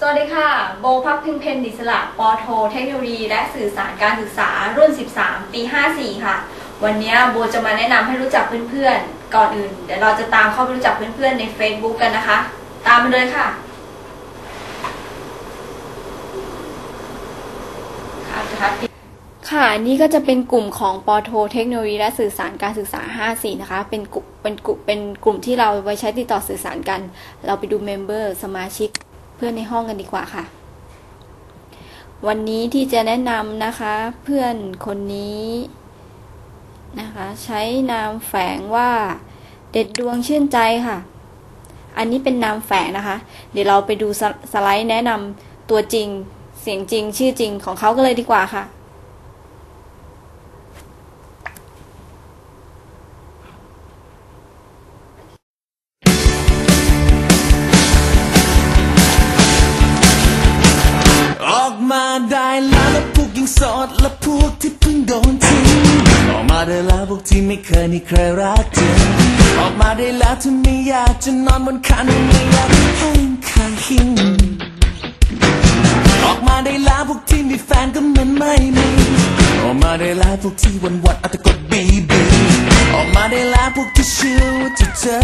สวัสดีค่ะ โบพักพ็งเพนดิสละปอโท เทคโนโลยี และสื่อสารการศึกษารุ่น 13 ปี 54 ค่ะ วันนี้โบจะมาแนะนำให้รู้จักเพื่อนๆ ก่อนอื่น เดี๋ยวเราจะตามเข้าไปรู้จักเพื่อนๆ ใน Facebook กันนะคะ ตามมาเลยค่ะค่ะค่ะค่ะอันนี่ก็จะเป็นกลุ่มของปอโท เทคโนโลยีและสื่อสารการศึกษา 54 นะคะ เป็นกลุ่มเป็นกลุ่มเป็นกลุ่มที่เราไว้ใช้ติดต่อสื่อสารกัน เราไปดูเมมเบอร์สมาชิก เพื่อนในห้องกันดีกว่าค่ะ วันนี้ที่จะแนะนำนะคะ เพื่อนคนนี้นะคะ ใช้นามแฝงว่าเด็ดดวงชื่นใจค่ะ อันนี้เป็นนามแฝงนะคะ เดี๋ยวเราไปดูสสไลด์แนะนำตัวจริงเสียงจริงชื่อจริงของเขากันเลยดีกว่าค่ะ มาได้แล้วแล้วพวกยังโสดและพวกที่เพิ่งโดนทิ้งออกมาได้แล้วพวกที่ไม่เคยมีใครรักจริงออกมาได้แล้วถ้าไม่อยากจะนอนบนคันไม่อยากให้ข้าหิงออกมาได้แล้วพวกที่มีแฟนก็เหมือนไม่มีออกมาได้แล้วพวกที่วันวันเอาแต่กดบีบีออกมาได้แล้วพวกที่เชื่อว่าจะเจอ